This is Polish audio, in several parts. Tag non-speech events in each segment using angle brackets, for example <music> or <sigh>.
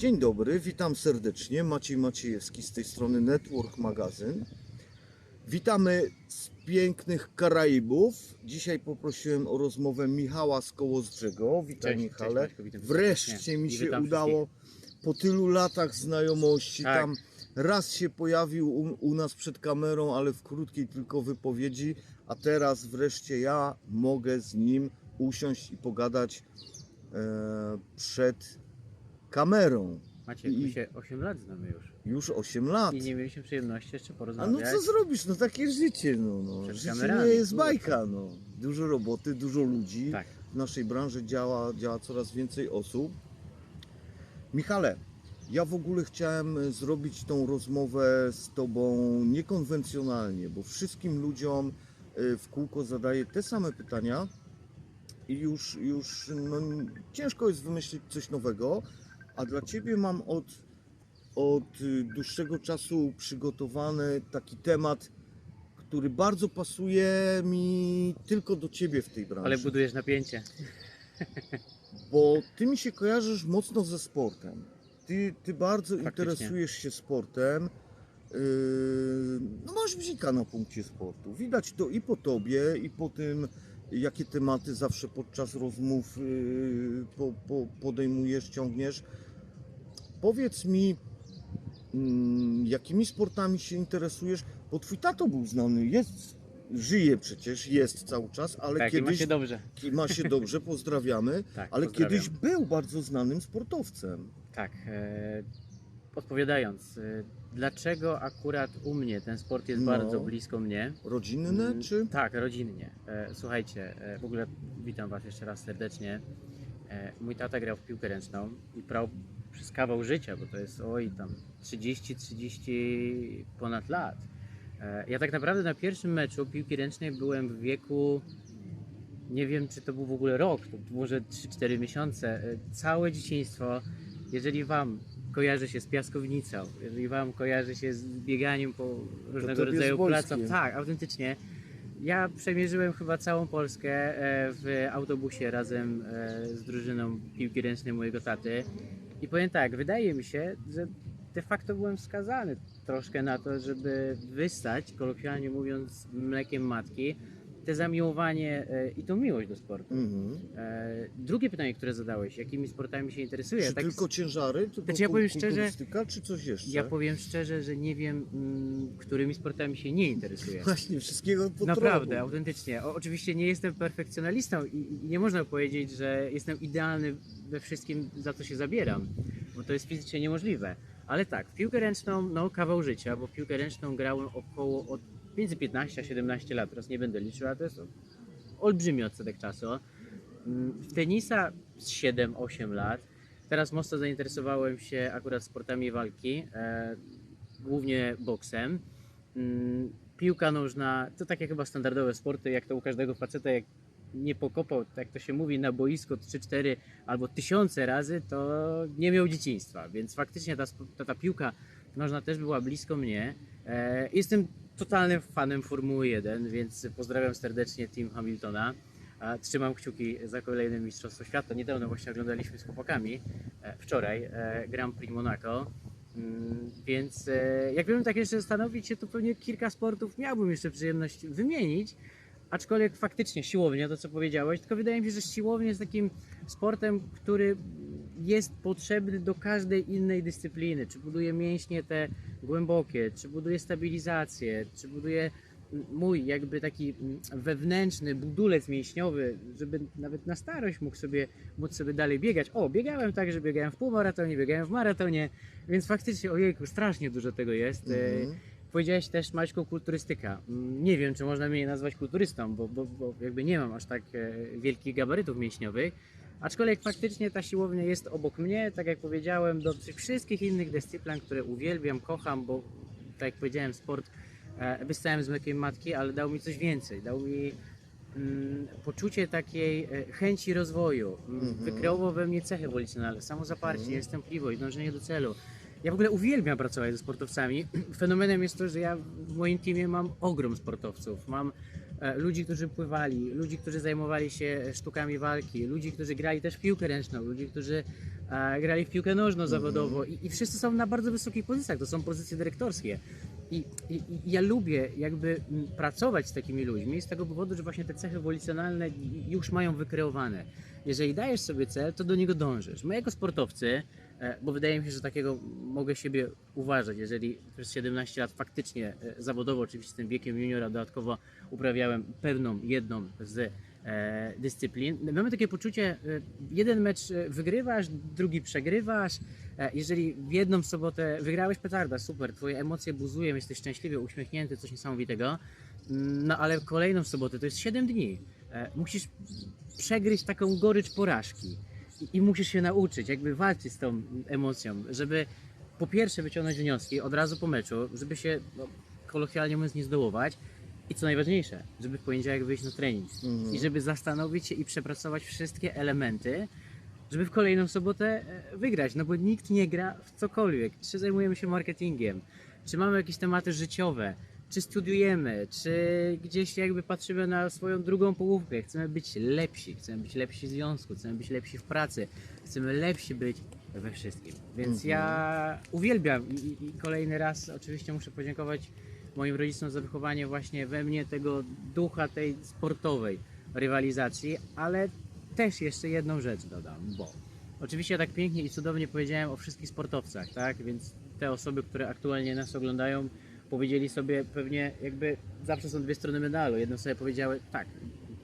Dzień dobry, witam serdecznie. Maciej Maciejewski z tej strony Network Magazyn. Witamy z pięknych Karaibów. Dzisiaj poprosiłem o rozmowę Michała z Kołozdrzego. Witaj Cześć, Michale. cześć, Maćku, witam Wreszcie mi się udało po tylu latach znajomości. Tak. Tam raz się pojawił u, u nas przed kamerą, ale w krótkiej tylko wypowiedzi, a teraz wreszcie ja mogę z nim usiąść i pogadać e, przed kamerą. Maciek, I- my się 8 lat znamy już. Już 8 lat. I nie mieliśmy przyjemności jeszcze A porozmawiać. no co zrobisz? No takie życie, no. no. Przed Życie kamerami, nie jest kurczę. bajka, no. Dużo roboty, dużo ludzi. Tak. W naszej branży działa, działa coraz więcej osób. Michale, ja w ogóle chciałem e, zrobić tą rozmowę z Tobą niekonwencjonalnie, bo wszystkim ludziom e, w kółko zadaję te same pytania i już, już no, ciężko jest wymyślić coś nowego, a dla Ciebie mam od, od dłuższego czasu przygotowany taki temat, który bardzo pasuje mi tylko do Ciebie w tej branży. Ale budujesz napięcie. <laughs> Bo ty mi się kojarzysz mocno ze sportem. Ty, ty bardzo Faktycznie. interesujesz się sportem. Yy, no masz bzika na punkcie sportu. Widać to i po tobie, i po tym, jakie tematy zawsze podczas rozmów yy, po, po, podejmujesz, ciągniesz. Powiedz mi, mm, jakimi sportami się interesujesz? Bo twój tato był znany, jest, żyje przecież, jest cały czas, ale tak, i ma kiedyś się dobrze. ma się dobrze, <laughs> pozdrawiamy. Tak, Ale pozdrawiam. kiedyś był bardzo znanym sportowcem. Tak. E, odpowiadając, e, dlaczego akurat u mnie ten sport jest No. bardzo blisko mnie? Rodzinny Mm, czy? Tak, rodzinnie. E, słuchajcie, e, w ogóle witam Was jeszcze raz serdecznie. E, mój tata grał w piłkę ręczną i brał przez kawał życia, bo to jest oj tam 30-30 ponad lat. E, ja tak naprawdę na pierwszym meczu piłki ręcznej byłem w wieku nie wiem czy to był w ogóle rok, to może 3-4 miesiące. E, całe dzieciństwo, jeżeli Wam kojarzy się z piaskownicą, jeżeli Wam kojarzy się z bieganiem po różnego rodzaju placach, tak, autentycznie. Ja przemierzyłem chyba całą Polskę e, w autobusie razem z drużyną piłki ręcznej mojego taty. I powiem tak, wydaje mi się, że de facto byłem wskazany troszkę na to, żeby wystać, kolokwialnie mówiąc, mlekiem matki, te zamiłowanie e, i tą miłość do sportu. Mhm. E, drugie pytanie, które zadałeś, jakimi sportami się interesuję? Czy Tak tylko ciężary? Tylko Znaczy ja powiem szczerze- czy coś jeszcze? ja powiem szczerze, że nie wiem, mm, którymi sportami się nie interesuję. Właśnie, wszystkiego po Naprawdę, autentycznie. O, oczywiście nie jestem perfekcjonalistą i, i nie można powiedzieć, że jestem idealny we wszystkim, za co się zabieram, bo to jest fizycznie niemożliwe. Ale tak, w piłkę ręczną, no kawał życia, bo w piłkę ręczną grałem około od między 15 a 17 lat, teraz nie będę liczył, ale to jest olbrzymi odsetek czasu. Mm, W tenisa z 7-8 lat. Teraz mocno zainteresowałem się akurat sportami walki, e, głównie boksem. Mm, Piłka nożna to takie chyba standardowe sporty, jak to u każdego faceta, jak nie pokopał, tak to się mówi, na boisko 3-4 albo tysiące razy, to nie miał dzieciństwa. Więc faktycznie ta, ta, ta piłka nożna też była blisko mnie. E, jestem totalnym fanem Formuły 1, więc pozdrawiam serdecznie Team Hamiltona. Trzymam kciuki za kolejne Mistrzostwo Świata. Niedawno właśnie oglądaliśmy z chłopakami, e, wczoraj, e, Grand Prix Monaco. Mm, Więc e, jakbym tak jeszcze zastanowić się, to pewnie kilka sportów miałbym jeszcze przyjemność wymienić. Aczkolwiek faktycznie siłownia, to co powiedziałeś, tylko wydaje mi się, że siłownia jest takim sportem, który jest potrzebny do każdej innej dyscypliny. Czy buduje mięśnie te głębokie, czy buduje stabilizację, czy buduje mój jakby taki wewnętrzny budulec mięśniowy, żeby nawet na starość mógł sobie, móc sobie dalej biegać. O, biegałem tak, że biegałem w półmaratonie, biegałem w maratonie, więc faktycznie, ojejku, strasznie dużo tego jest. E, Mhm. Powiedziałeś też Maćku kulturystyka. Nie wiem, czy można mnie nazwać kulturystą, bo, bo, bo jakby nie mam aż tak e, wielkich gabarytów mięśniowych. Aczkolwiek faktycznie ta siłownia jest obok mnie, tak jak powiedziałem, do tych wszystkich innych dyscyplin, które uwielbiam, kocham, bo tak jak powiedziałem, sport e, wystałem z mlekiem matki, ale dał mi coś więcej. Dał mi mm, poczucie takiej e, chęci rozwoju. Mm, Mhm. Wykreował we mnie cechy wolicjonalne, samozaparcie, Mhm. niestępliwość, dążenie do celu. Ja w ogóle uwielbiam pracować ze sportowcami. <clears throat> Fenomenem jest to, że ja w moim teamie mam ogrom sportowców. Mam ludzi, którzy pływali, ludzi, którzy zajmowali się sztukami walki, ludzi, którzy grali też w piłkę ręczną, ludzi, którzy e, grali w piłkę nożną zawodowo i, i wszyscy są na bardzo wysokich pozycjach, to są pozycje dyrektorskie. I, i, I ja lubię jakby mm, pracować z takimi ludźmi z tego powodu, że właśnie te cechy ewolucjonalne już mają wykreowane. Jeżeli dajesz sobie cel, to do niego dążysz. My jako sportowcy, e, bo wydaje mi się, że takiego mogę siebie uważać, jeżeli przez 17 lat faktycznie e, zawodowo, oczywiście tym wiekiem juniora dodatkowo uprawiałem pewną, jedną z e, dyscyplin. Mamy takie poczucie, e, jeden mecz e, wygrywasz, drugi przegrywasz. E, jeżeli w jedną sobotę wygrałeś petarda, super, twoje emocje buzują, jesteś szczęśliwy, uśmiechnięty, coś niesamowitego. Mm, No ale kolejną sobotę to jest 7 dni. E, Musisz przegryźć taką gorycz porażki i, i musisz się nauczyć, jakby walczyć z tą emocją, żeby po pierwsze wyciągnąć wnioski od razu po meczu, żeby się no, kolokwialnie mówiąc nie zdołować i co najważniejsze, żeby w poniedziałek wyjść na trening Mhm. i żeby zastanowić się i przepracować wszystkie elementy, żeby w kolejną sobotę e, wygrać, no bo nikt nie gra w cokolwiek. Czy zajmujemy się marketingiem, czy mamy jakieś tematy życiowe, czy studiujemy, czy gdzieś jakby patrzymy na swoją drugą połówkę. Chcemy być lepsi, chcemy być lepsi w związku, chcemy być lepsi w pracy, chcemy lepsi być we wszystkim. Więc Mhm. ja uwielbiam i, i, kolejny raz oczywiście muszę podziękować moim rodzicom za wychowanie właśnie we mnie tego ducha tej sportowej rywalizacji, ale też jeszcze jedną rzecz dodam, bo oczywiście tak pięknie i cudownie powiedziałem o wszystkich sportowcach, tak? Więc te osoby, które aktualnie nas oglądają, powiedzieli sobie pewnie jakby zawsze są dwie strony medalu. Jedną sobie powiedziały, tak,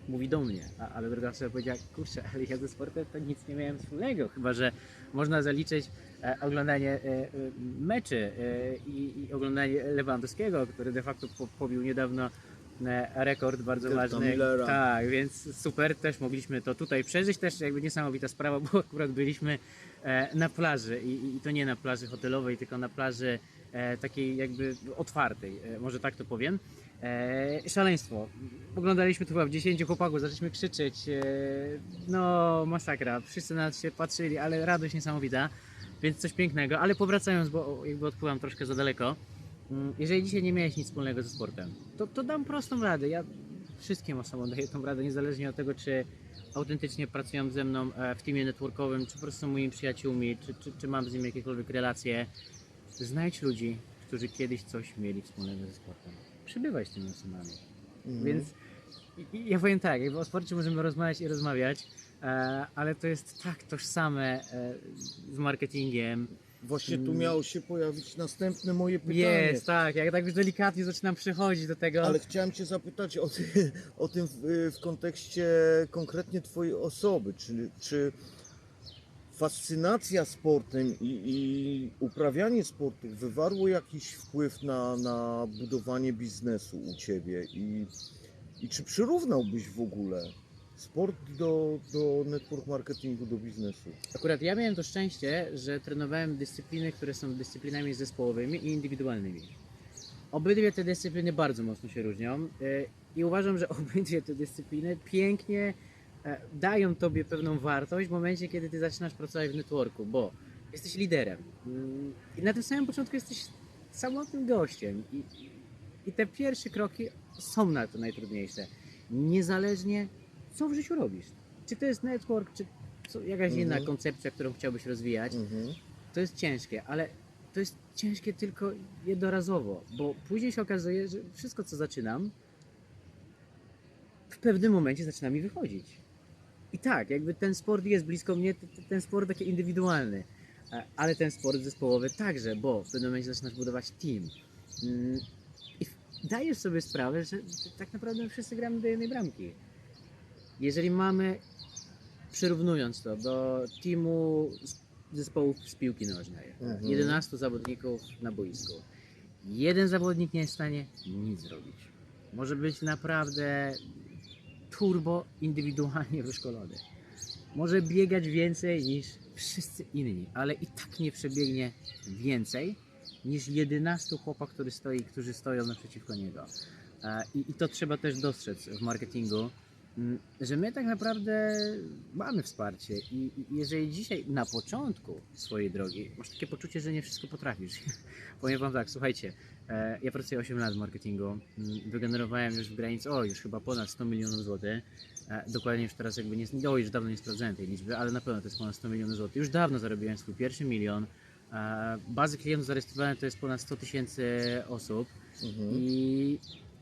mówi do mnie, a, ale druga sobie powiedziała, kurczę, ale ja ze sportem to nic nie miałem wspólnego, chyba że można zaliczyć e, oglądanie e, e, meczy e, i, i oglądanie Lewandowskiego, który de facto po, pobił niedawno e, rekord bardzo Gerta ważny. Millera. Tak, więc super, też mogliśmy to tutaj przeżyć, też jakby niesamowita sprawa, bo akurat byliśmy e, na plaży i, i to nie na plaży hotelowej, tylko na plaży takiej jakby otwartej, e, może tak to powiem. E, szaleństwo. Oglądaliśmy to chyba w 10 chłopaków, zaczęliśmy krzyczeć. E, no, masakra. Wszyscy na nas się patrzyli, ale radość niesamowita, więc coś pięknego. Ale powracając, bo jakby odpływam troszkę za daleko. Mm, Jeżeli dzisiaj nie miałeś nic wspólnego ze sportem, to, to dam prostą radę. Ja wszystkim osobom daję tą radę, niezależnie od tego, czy autentycznie pracują ze mną e, w teamie networkowym, czy po prostu są moimi przyjaciółmi, czy, czy, czy mam z nimi jakiekolwiek relacje. Znajdź ludzi, którzy kiedyś coś mieli wspólnego ze sportem. Przybywaj z tymi osobami. Mhm. Więc ja powiem tak, jakby o sporcie możemy rozmawiać i rozmawiać, e, ale to jest tak tożsame e, z marketingiem. Właśnie tu Mm. miało się pojawić następne moje pytanie. Jest, tak, jak tak już delikatnie zaczynam przechodzić do tego. Ale chciałem Cię zapytać o, ty, o tym w, w kontekście konkretnie Twojej osoby. Czy, czy fascynacja sportem i, i uprawianie sportu wywarło jakiś wpływ na, na budowanie biznesu u Ciebie? I, I czy przyrównałbyś w ogóle sport do, do network marketingu, do biznesu? Akurat ja miałem to szczęście, że trenowałem dyscypliny, które są dyscyplinami zespołowymi i indywidualnymi. Obydwie te dyscypliny bardzo mocno się różnią e, i uważam, że <laughs> obydwie te dyscypliny pięknie dają tobie pewną wartość w momencie, kiedy ty zaczynasz pracować w networku, bo jesteś liderem Mm, i na tym samym początku jesteś samotnym gościem i, i te pierwsze kroki są na to najtrudniejsze. Niezależnie co w życiu robisz. Czy to jest network, czy co, jakaś Mhm. inna koncepcja, którą chciałbyś rozwijać, Mhm. to jest ciężkie, ale to jest ciężkie tylko jednorazowo, bo później się okazuje, że wszystko co zaczynam, w pewnym momencie zaczyna mi wychodzić. I tak, jakby ten sport jest blisko mnie, ten sport taki indywidualny, e, ale ten sport zespołowy także, bo w pewnym momencie zaczynasz budować team. Mm, I dajesz sobie sprawę, że tak naprawdę wszyscy gramy do jednej bramki. Jeżeli mamy, przyrównując to do teamu zespołów z piłki nożnej, Mhm. 11 zawodników na boisku, jeden zawodnik nie jest w stanie nic zrobić. Może być naprawdę turbo indywidualnie wyszkolony. Może biegać więcej niż wszyscy inni, ale i tak nie przebiegnie więcej niż 11 chłopak, który stoi, którzy stoją naprzeciwko niego. E, I, I to trzeba też dostrzec w marketingu, że my tak naprawdę mamy wsparcie i jeżeli dzisiaj na początku swojej drogi masz takie poczucie, że nie wszystko potrafisz. <laughs> Powiem wam tak, słuchajcie, e, ja pracuję 8 lat w marketingu, mm, wygenerowałem już w granicy, o już chyba ponad 100 milionów złotych, E, Dokładnie już teraz jakby nie, no już dawno nie sprawdzałem tej liczby, ale na pewno to jest ponad 100 milionów złotych. Już dawno zarobiłem swój pierwszy milion. E, Bazy klientów zarejestrowane to jest ponad 100 tysięcy osób. Mhm. I,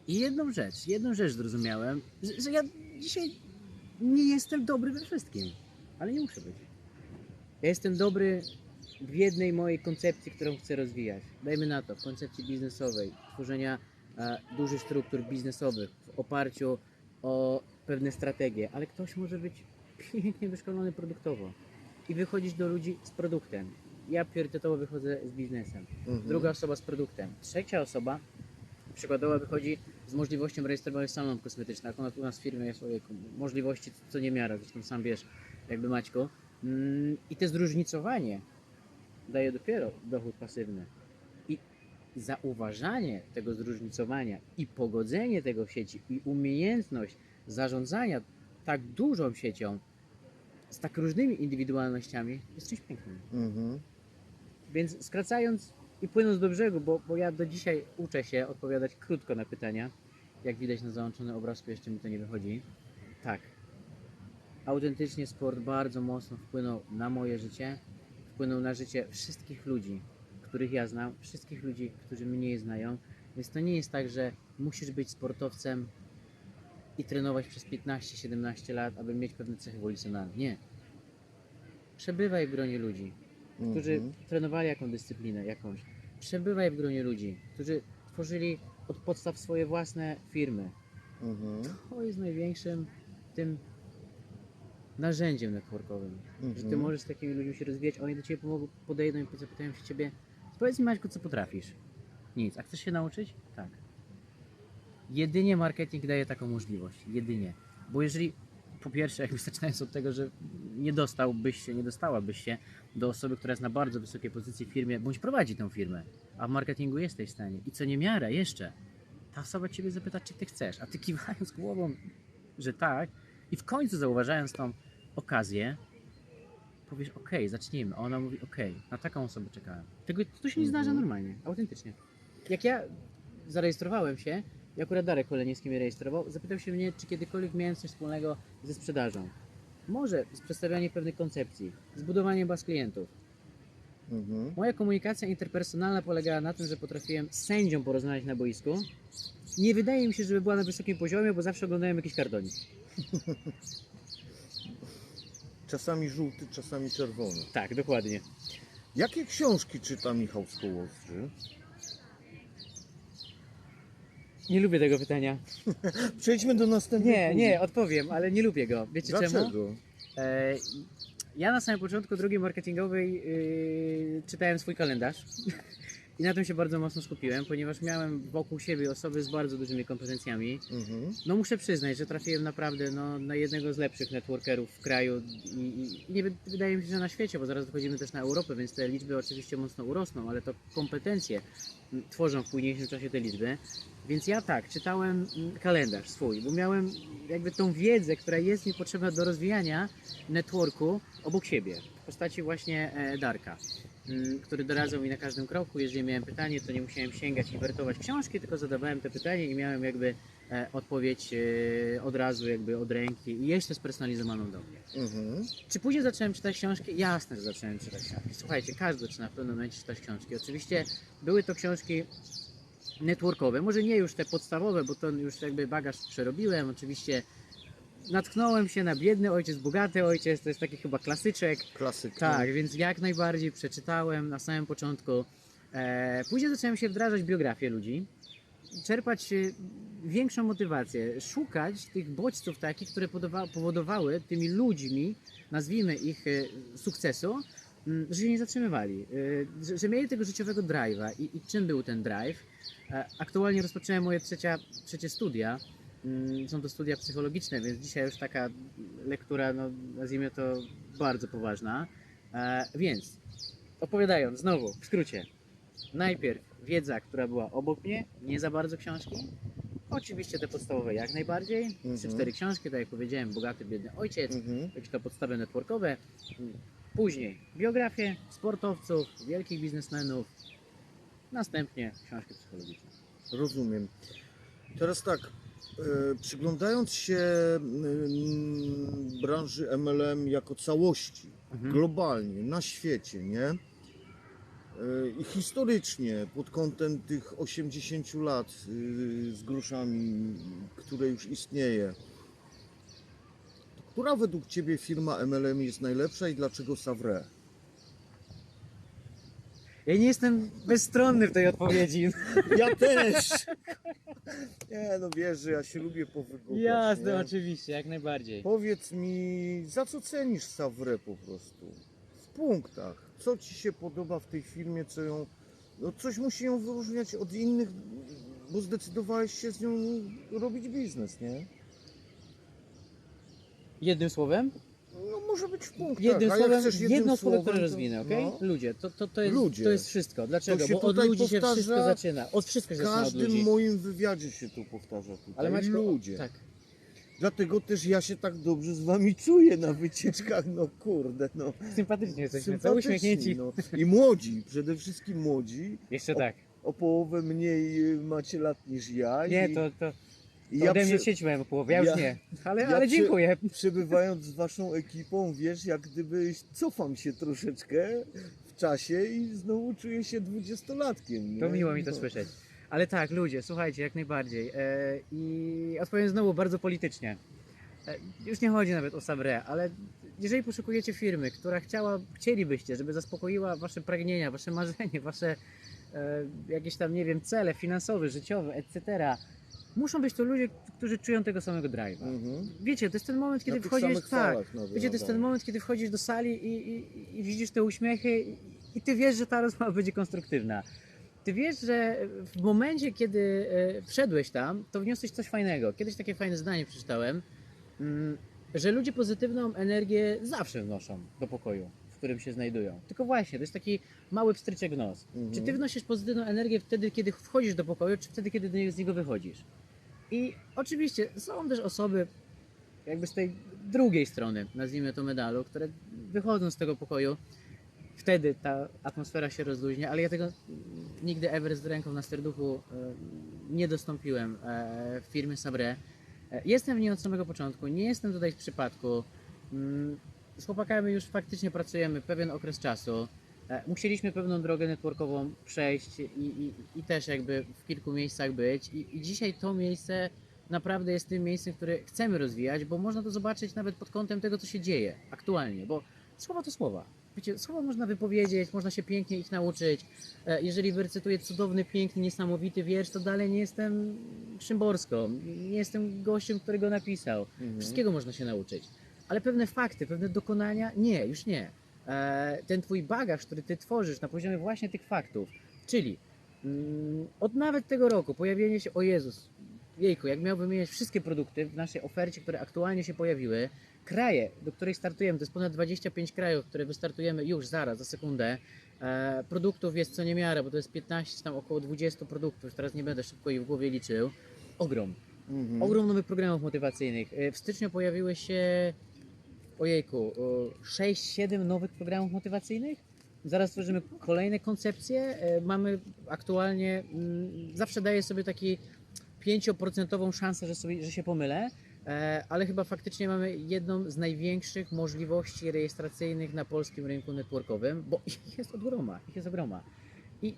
I jedną rzecz, jedną rzecz zrozumiałem, że, że ja dzisiaj nie jestem dobry we wszystkim, ale nie muszę być. Ja jestem dobry w jednej mojej koncepcji, którą chcę rozwijać. Dajmy na to, w koncepcji biznesowej, tworzenia e, dużych struktur biznesowych w oparciu o pewne strategie, ale ktoś może być <laughs> pięknie wyszkolony produktowo i wychodzić do ludzi z produktem. Ja priorytetowo wychodzę z biznesem Mhm. druga osoba z produktem. Trzecia osoba przykładowo wychodzi z możliwością rejestrowania salonów kosmetycznych. Akurat u nas w firmie jest ojejku, możliwości co niemiara, zresztą sam wiesz, jakby Maćku. Mm, I to zróżnicowanie daje dopiero dochód pasywny. I zauważanie tego zróżnicowania i pogodzenie tego w sieci i umiejętność zarządzania tak dużą siecią z tak różnymi indywidualnościami jest czymś pięknym. Mhm. Więc skracając i płynąc do brzegu, bo, bo ja do dzisiaj uczę się odpowiadać krótko na pytania. Jak widać na załączonym obrazku, jeszcze mi to nie wychodzi. Tak. Autentycznie sport bardzo mocno wpłynął na moje życie, wpłynął na życie wszystkich ludzi, których ja znam, wszystkich ludzi, którzy mnie znają. Więc to nie jest tak, że musisz być sportowcem i trenować przez 15-17 lat, aby mieć pewne cechy ewolucjonalne. Nie. Przebywaj w gronie ludzi, którzy Mhm. trenowali jaką dyscyplinę, jakąś. Przebywaj w gronie ludzi, którzy tworzyli od podstaw swoje własne firmy. Mhm. To jest największym tym narzędziem networkowym, że ty Mhm. możesz z takimi ludźmi się rozwijać, oni do ciebie pomogą, podejdą i zapytają się ciebie, powiedz mi Maćku, co potrafisz? Nic. A chcesz się nauczyć? Tak. Jedynie marketing daje taką możliwość. Jedynie. Bo jeżeli, po pierwsze, jakby zaczynając od tego, że nie dostałbyś się, nie dostałabyś się do osoby, która jest na bardzo wysokiej pozycji w firmie, bądź prowadzi tę firmę, a w marketingu jesteś w stanie. I co nie miara jeszcze, ta osoba ciebie zapyta, czy ty chcesz, a ty kiwając głową, że tak, i w końcu zauważając tą okazję, powiesz, ok, zacznijmy. A ona mówi, ok, na taką osobę czekałem. Tego to się nie zdarza Mhm. normalnie, autentycznie. Jak ja zarejestrowałem się, i akurat Darek Koleniewski mnie rejestrował, zapytał się mnie, czy kiedykolwiek miałem coś wspólnego ze sprzedażą. Może z przedstawianiem pewnych koncepcji, z budowaniem baz klientów. Mhm. Moja komunikacja interpersonalna polegała na tym, że potrafiłem z sędzią porozmawiać na boisku. Nie wydaje mi się, żeby była na wysokim poziomie, bo zawsze oglądałem jakiś kartonik. <laughs> Czasami żółty, czasami czerwony. Tak, dokładnie. Jakie książki czyta Michał Skołowski? Nie lubię tego pytania. <laughs> Przejdźmy do następnego. Nie, nie, odpowiem, ale nie lubię go. Wiecie czemu? Dlaczego? E, ja na samym początku drogi marketingowej yy, czytałem swój kalendarz i na tym się bardzo mocno skupiłem, ponieważ miałem wokół siebie osoby z bardzo dużymi kompetencjami. Mhm. No muszę przyznać, że trafiłem naprawdę no, na jednego z lepszych networkerów w kraju i, i, i nie wy- wydaje mi się, że na świecie, bo zaraz wychodzimy też na Europę, więc te liczby oczywiście mocno urosną, ale to kompetencje m, tworzą w późniejszym czasie te liczby. Więc ja tak, czytałem mm, kalendarz swój, bo miałem jakby tą wiedzę, która jest mi potrzebna do rozwijania networku obok siebie, w postaci właśnie e, Darka, mm, który doradzał mi na każdym kroku. Jeżeli miałem pytanie, to nie musiałem sięgać i wertować książki, tylko zadawałem te pytanie i miałem jakby e, odpowiedź e, od razu, jakby od ręki i jeszcze spersonalizowaną do mnie. Mhm. Czy później zacząłem czytać książki? Jasne, że zacząłem czytać książki. Słuchajcie, każdy zaczyna w pewnym momencie czytać książki. Oczywiście były to książki networkowe, może nie już te podstawowe, bo to już jakby bagaż przerobiłem. Oczywiście natknąłem się na Biedny Ojciec, Bogaty Ojciec, to jest taki chyba klasyczek. Klasyk. Tak, więc jak najbardziej przeczytałem na samym początku. E, później zacząłem się wdrażać w biografię ludzi, czerpać e, większą motywację, szukać tych bodźców takich, które powodowały tymi ludźmi, nazwijmy ich e, sukcesu, że się nie zatrzymywali, że, że mieli tego życiowego drive'a. I, I czym był ten drive? Aktualnie rozpocząłem moje trzecia, trzecie studia. Mm, Są to studia psychologiczne, więc dzisiaj już taka lektura, no, nazwijmy to bardzo poważna. E, więc opowiadając znowu, w skrócie, najpierw wiedza, która była obok mnie, nie za bardzo książki, Oczywiście te podstawowe jak najbardziej. Mhm. Trzy, cztery książki, tak jak powiedziałem, Bogaty, Biedny Ojciec, Mhm. jakieś to podstawy networkowe. Później biografie sportowców, wielkich biznesmenów. Następnie książki psychologiczne. Rozumiem. Teraz tak, przyglądając się mm, branży MLM jako całości, Mhm. globalnie, na świecie, nie? E, I historycznie, pod kątem tych 80 lat y, z groszami, które już istnieje, która według Ciebie firma MLM jest najlepsza i dlaczego Savre? Ja nie jestem bezstronny w tej odpowiedzi. Ja też! <laughs> Nie, no wiesz, że ja się lubię powygłupiać, Jasne, nie? oczywiście, jak najbardziej. Powiedz mi, za co cenisz Savre po prostu? W punktach. Co Ci się podoba w tej firmie, co ją... No coś musi ją wyróżniać od innych, bo zdecydowałeś się z nią robić biznes, nie? Jednym słowem? Może być w punktach. Jednym a jak słowem, chcesz jedno słowo, które to- rozwinę, ok? no. Ludzie, to, to, to, jest, Ludzie. to jest wszystko. Dlaczego? się Bo od tutaj ludzi się powtarza wszystko zaczyna. Od wszystko się W zaczyna od każdym ludzi. moim wywiadzie się to powtarza tutaj. Ale Maćku, ludzie. Tak. Dlatego też ja się tak dobrze z Wami czuję na wycieczkach, no kurde, no. Sympatycznie jesteśmy, co Sympatyczni, uśmiechnięci. No. I młodzi, przede wszystkim młodzi. Jeszcze tak. O połowę mniej y, macie lat niż ja. Nie, i, to, to, i ja ode mnie moją połowę, ja już ja- nie. Ale, ja ale przy- dziękuję. przebywając z Waszą ekipą, wiesz, jak gdyby cofam się troszeczkę w czasie i znowu czuję się dwudziestolatkiem. To miło mi to No. słyszeć. Ale tak, ludzie, słuchajcie, jak najbardziej. E, I odpowiem znowu bardzo politycznie. E, już nie chodzi nawet o Sabre, ale jeżeli poszukujecie firmy, która chciała, chcielibyście, żeby zaspokoiła wasze pragnienia, wasze marzenie, wasze e, jakieś tam, nie wiem, cele finansowe, życiowe, etc., muszą być to ludzie, którzy czują tego samego drive'a. Mhm. Wiecie, to jest ten moment, kiedy Na wchodzisz, tak, nawet, Wiecie, to jest ten moment, kiedy wchodzisz do sali i, i, i widzisz te uśmiechy i, ty wiesz, że ta rozmowa będzie konstruktywna. Ty wiesz, że w momencie, kiedy e, wszedłeś tam, to wniosłeś coś fajnego. Kiedyś takie fajne zdanie przeczytałem, mm, że ludzie pozytywną energię zawsze wnoszą do pokoju, w którym się znajdują. Tylko właśnie, to jest taki mały pstryczek w nos. Mhm. Czy ty wnosisz pozytywną energię wtedy, kiedy wchodzisz do pokoju, czy wtedy, kiedy z niego wychodzisz? I oczywiście są też osoby, jakby z tej drugiej strony, nazwijmy to medalu, które wychodzą z tego pokoju, wtedy ta atmosfera się rozluźnia, ale ja tego nigdy ever z ręką na serduchu e, nie dostąpiłem e, w firmie Sabre. E, Jestem w niej od samego początku, nie jestem tutaj z przypadku. Mm, Z chłopakami już faktycznie pracujemy pewien okres czasu. E, Musieliśmy pewną drogę networkową przejść i, i, i też jakby w kilku miejscach być. I, I dzisiaj to miejsce naprawdę jest tym miejscem, które chcemy rozwijać, bo można to zobaczyć nawet pod kątem tego, co się dzieje aktualnie, bo słowa to słowa. Wiecie, słowa można wypowiedzieć, można się pięknie ich nauczyć. E, Jeżeli wyrecytuję cudowny, piękny, niesamowity wiersz, to dalej nie jestem Szymborską, nie jestem gościem, który go napisał. Mhm. Wszystkiego można się nauczyć. Ale pewne fakty, pewne dokonania, nie, już nie. E, Ten twój bagaż, który ty tworzysz na poziomie właśnie tych faktów, czyli mm, od nawet tego roku pojawienie się, o Jezus, jejku, jak miał wymieniać wszystkie produkty w naszej ofercie, które aktualnie się pojawiły, kraje, do których startujemy, to jest ponad 25 krajów, które wystartujemy już zaraz, za sekundę. E, produktów jest co niemiara, bo to jest 15, tam około 20 produktów, teraz nie będę szybko ich w głowie liczył. Ogrom. Mhm. Ogrom nowych programów motywacyjnych. E, W styczniu pojawiły się, ojejku, 6-7 nowych programów motywacyjnych. Zaraz tworzymy kolejne koncepcje. E, Mamy aktualnie, mm, zawsze daję sobie taki 5% szansę, że, sobie, że się pomylę, e, ale chyba faktycznie mamy jedną z największych możliwości rejestracyjnych na polskim rynku networkowym, bo ich <laughs> jest od groma, ich jest ogroma. I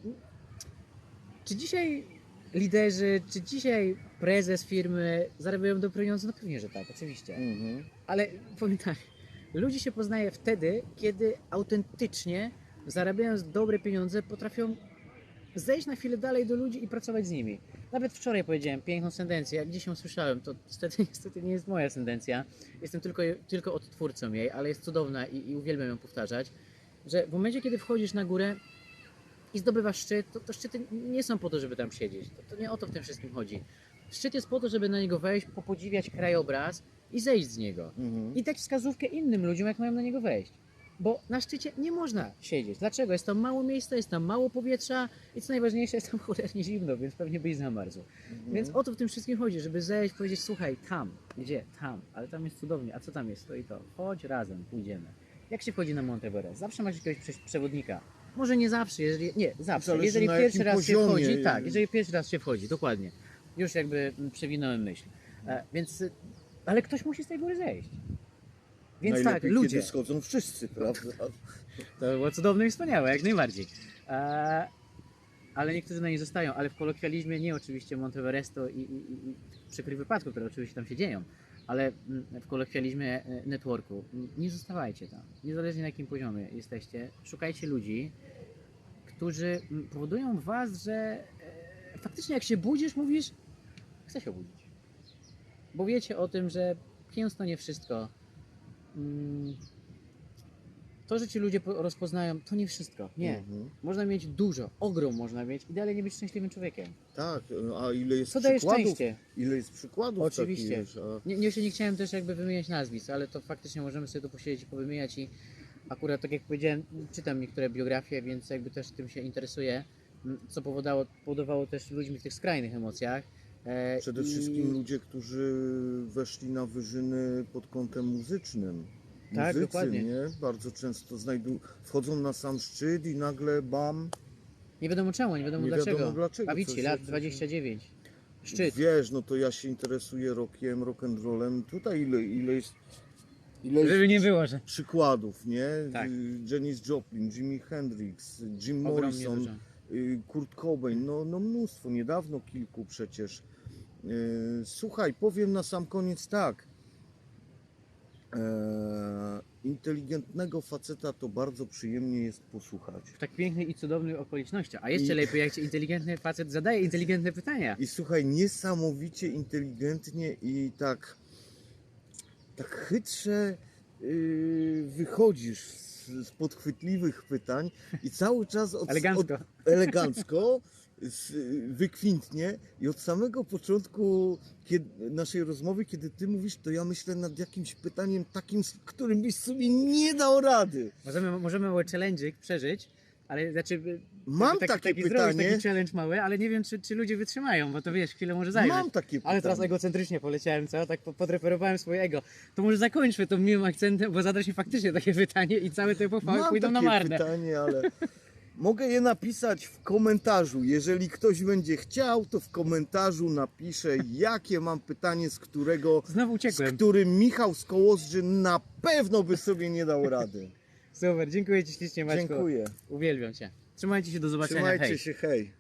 czy dzisiaj liderzy, czy dzisiaj prezes firmy zarabiają dobre pieniądze? No pewnie, że tak, oczywiście. Mhm. Ale powiem tak, ludzi się poznaje wtedy, kiedy autentycznie zarabiając dobre pieniądze potrafią zejść na chwilę dalej do ludzi i pracować z nimi. Nawet wczoraj powiedziałem piękną sentencję, jak gdzieś ją słyszałem, to niestety, <laughs> niestety nie jest moja sentencja, jestem tylko, tylko odtwórcą jej, ale jest cudowna i, i uwielbiam ją powtarzać, że w momencie, kiedy wchodzisz na górę i zdobywasz szczyt, to, to szczyty nie są po to, żeby tam siedzieć, to, to nie o to w tym wszystkim chodzi. Szczyt jest po to, żeby na niego wejść, popodziwiać krajobraz i zejść z niego. Mhm. I dać wskazówkę innym ludziom, jak mają na niego wejść. Bo na szczycie nie można siedzieć. Dlaczego? Jest tam mało miejsca, jest tam mało powietrza i co najważniejsze, jest tam <laughs> cholernie zimno, więc pewnie byś zamarzł. Mhm. Więc o to w tym wszystkim chodzi, żeby zejść, powiedzieć, słuchaj, tam, gdzie? Tam, ale tam jest cudownie, a co tam jest? To i to. Chodź razem, pójdziemy. Jak się wchodzi na Monteverest? Zawsze masz jakiegoś prze- przewodnika. Może nie zawsze, jeżeli, nie, zawsze. Zależy jeżeli pierwszy raz się wchodzi, tak, jeżeli pierwszy raz się wchodzi, dokładnie. Już jakby mm, przewinąłem myśl. E, więc, y, ale ktoś musi z tej góry zejść. Więc Najlepiej, tak, ludzie. kiedy schodzą wszyscy, prawda? <laughs> To było cudowne i wspaniałe, jak najbardziej. E, ale niektórzy na niej zostają, ale w kolokwializmie nie oczywiście Monteverestu i, i, i, i przykrych wypadków, które oczywiście tam się dzieją, ale mm, w kolokwializmie e, networku nie zostawajcie tam. Niezależnie na jakim poziomie jesteście, szukajcie ludzi, którzy mm, powodują was, że e, faktycznie jak się budzisz, mówisz, chcę się obudzić. Bo wiecie o tym, że pieniądz to nie wszystko. Mm, to, że ci ludzie po- rozpoznają, to nie wszystko. Nie. Mhm. Można mieć dużo, ogrom można mieć i dalej nie być szczęśliwym człowiekiem. Tak, a ile jest Co daje przykładów? szczęście? Ile jest przykładów Oczywiście. takich, a... Nie, nie, nie chciałem też jakby wymieniać nazwisk, ale to faktycznie możemy sobie tu posiedzieć i powymieniać i akurat tak jak powiedziałem, czytam niektóre biografie, więc jakby też tym się interesuję, co powodowało, powodowało też ludźmi w tych skrajnych emocjach. E, Przede i- wszystkim ludzie, którzy weszli na wyżyny pod kątem muzycznym. Tak, Muzycy, dokładnie. nie? Bardzo często znajdu, wchodzą na sam szczyt i nagle bam, Nie wiadomo czemu, nie wiadomo Nie dlaczego. wiadomo dlaczego, Avicii, lat coś- 29. Szczyt. wiesz, no to ja się interesuję rockiem, rock'n'rollem. Tutaj ile, ile jest, ile jest Żeby nie było, że przykładów, nie? Tak. Janis Joplin, Jimi Hendrix, Jim Morrison, dużo. y, Kurt Cobain, no, no mnóstwo, niedawno kilku przecież. Y, Słuchaj, powiem na sam koniec tak. E, inteligentnego faceta to bardzo przyjemnie jest posłuchać. W tak pięknych i cudownych okolicznościach. A jeszcze I- lepiej, jak ci inteligentny facet zadaje inteligentne pytania. I słuchaj, niesamowicie inteligentnie i tak, tak chytrze yy, wychodzisz z, z podchwytliwych pytań i cały czas od, Elegancko. Od, elegancko, wykwintnie i od samego początku kiedy, naszej rozmowy, kiedy ty mówisz, to ja myślę nad jakimś pytaniem takim, którym byś sobie nie dał rady. Możemy, możemy mały challenge'ik przeżyć, ale znaczy... Mam taki, takie taki pytanie. Zrobić taki challenge mały, ale nie wiem, czy, czy ludzie wytrzymają, bo to wiesz, chwilę może zająć. Mam takie pytanie. Ale teraz egocentrycznie poleciałem, co? Tak po- podreferowałem swoje ego. To może zakończmy to miłym akcentem, bo zadasz mi faktycznie takie <laughs> pytanie i całe te pochwały Mam pójdą na takie marne. pytanie, ale <laughs> mogę je napisać w komentarzu. Jeżeli ktoś będzie chciał, to w komentarzu napiszę, jakie mam pytanie, z którego, Znowu z uciekłem. którym Michał Skołozdrzy na pewno by sobie nie dał rady. Super, dziękuję Ci ślicznie Maćku. Dziękuję. Uwielbiam Cię. Trzymajcie się, do zobaczenia. Trzymajcie Hej. się, hej.